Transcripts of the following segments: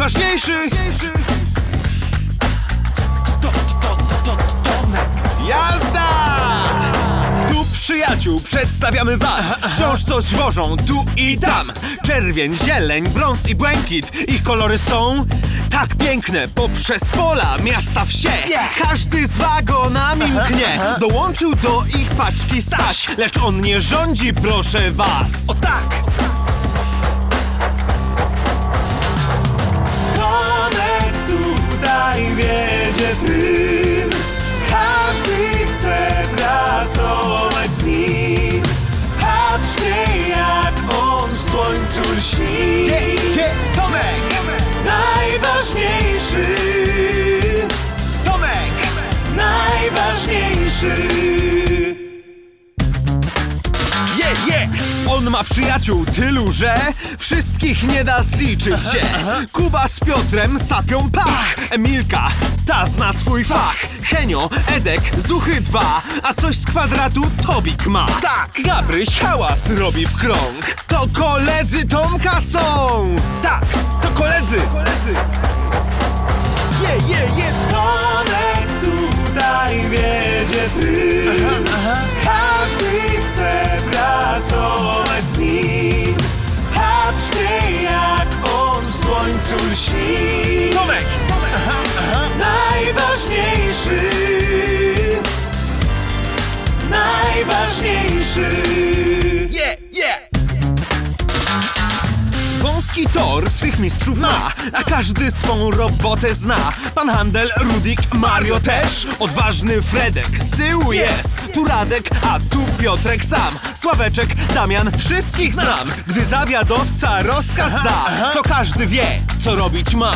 najważniejszy. To, to, to, to, to. Jazda! Tu przyjaciół, przedstawiamy wam. Wciąż coś wożą, tu i tam. Czerwień, zieleń, brąz i błękit. Ich kolory są tak piękne Poprzez pola, miasta, wsie. Każdy z wagonami mknie. Dołączył do ich paczki Staś Lecz on nie rządzi, proszę was. O tak! Każdy chce pracować z nim Patrzcie jak on w słońcu lśni Gdzie, gdzie Tomek? Najważniejszy Tomek! Najważniejszy! On ma przyjaciół tylu, że wszystkich nie da zliczyć się. Kuba z Piotrem sapią pach. Emilka, ta zna swój fach. Henio, Edek, Zuchy dwa, a coś z kwadratu Tobik ma. Tak! Gabryś hałas robi w krąg. To koledzy Tomka są! Tak, to koledzy! Koledzy! Je, je, je! Tomek tutaj wiedzie prym. Każdy chce pracować z nim Patrzcie jak on w słońcu lśni Najważniejszy Je, je! Wąski tor swych mistrzów ma, a każdy swą robotę zna. Pan Handel, Rudik, Mario też. Odważny Fredek z tyłu jest. Tu Radek, a tu Piotrek sam. Sławeczek, Damian, wszystkich znam. Gdy zawiadowca rozkaz da, to każdy wie, co robić ma.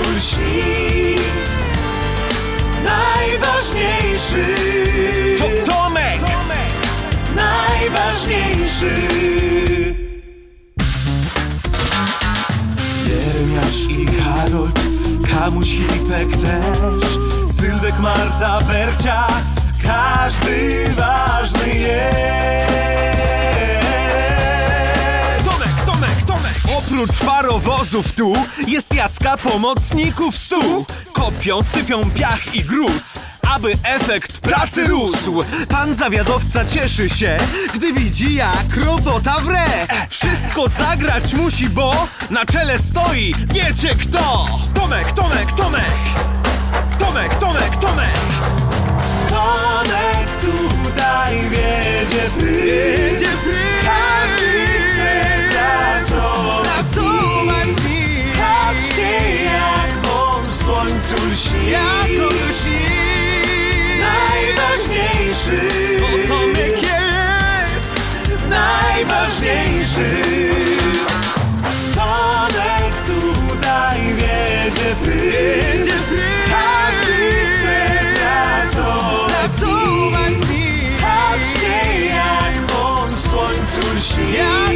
Słońcu lśni. Najważniejszy. To Tomek! Najważniejszy. Jeremiasz i Harold, Kamuś Filipek też, Sylwek, Marta, Bercia, każdy Oprócz parowozów tu jest Jacka pomocników stu. Kopią, sypią piach i gruz, aby efekt pracy rósł. Pan zawiadowca cieszy się, gdy widzi jak robota wre. Wszystko zagrać musi, bo na czele stoi, wiecie kto? Tomek, Tomek, Tomek! Tomek, Tomek, Tomek! Tomek w słońcu lśni. Jak on lśni. Najważniejszy. Bo Tomek jest najważniejszy. Tomek tutaj wiedzie prym. Każdy chce pracować, z nim. Patrzcie jak on w słońcu lśni.